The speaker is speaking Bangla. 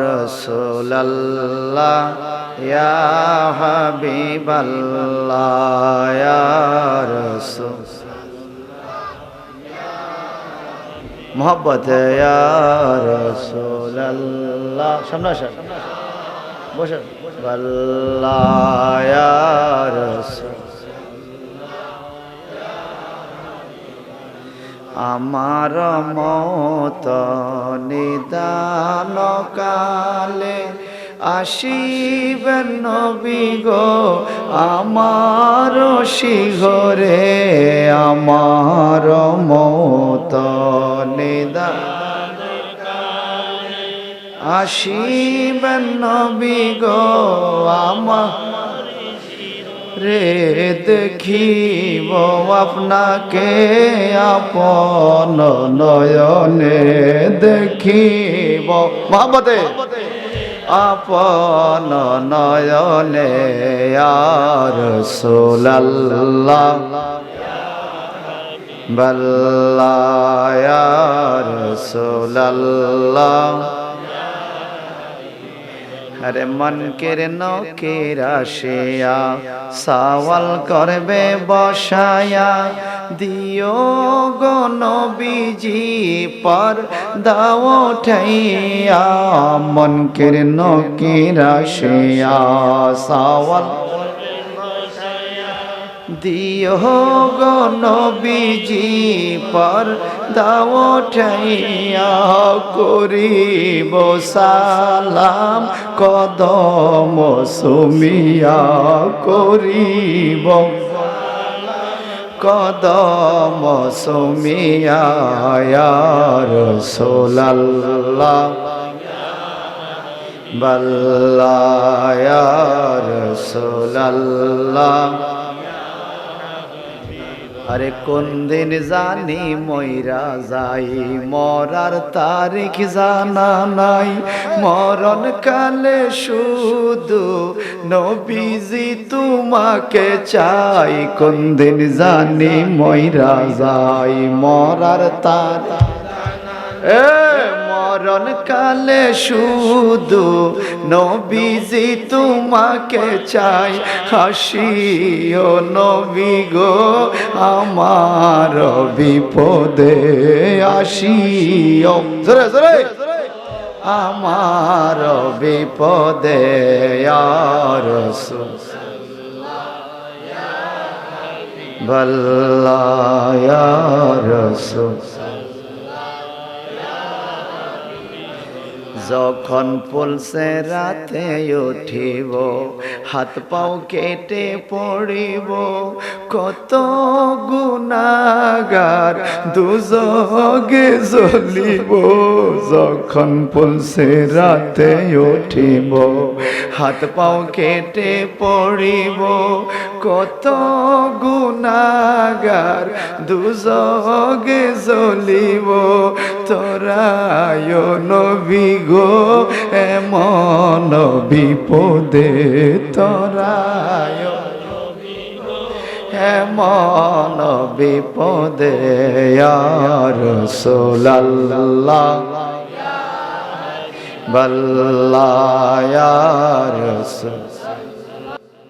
রসোল্লাহ হবিবল্লাস মোহব্বত রসোল্লাহ সামনে আসেন। বসেন। বল্লা রসোল। আমার মত নিদান কালে আসিবেন নবী গো, আমার শিহরে আমার মত নিদান আসিবেন নবী গো, আমার রে দেখিব আপনাকে আপন নয়নে দেখিব। মহাবতে আপন নয়নে আর সোলাল্লাহ বল্লায়ার সোলাল্লাহ আরে মন কের নকের আসিয়া সাওয়াল করবে বসায়া, দিও গো নবীজি পর দাও ঠাইয়া মন কের নকের আসিয়া সওয়াল দিও গো নবীজি পর দাও ঠাইয়া করিব সালাম, কদম সুমিয়া করিব। কদম সুমিয়া রসোল্লাহ বল্লায়া রসোল্লাহ আরে কোন দিন জানি ময়রা যাই, মরার তারিখ জানা নাই। মরণ কালে শুধু নবীজি তোমাকে চাই, কোন দিন জানি ময়রা যাই, মরার তারিখ এ মরণ কালে শুধু নবীজি তোমাকে চাই হাসিও নবী গো, আমার বিপদে আসিও জোরে জোরে। আমার বিপদে আর বল্লা রসুল। যখন পুলসে রাতে উঠিব, হাত পাও কেটে পড়িব, কত গুনাগার দুজগে জ্বলিব। যখন পুলসে রাতে উঠিব, হাত পাও কেটে পড়িব, কত গুনাগার দুজগে জ্বলিব। তোরায় নবী গো এমন বিপদে তোরায় এমন বিপদে আর সোলাল্লাহ বল্লায়ার সোল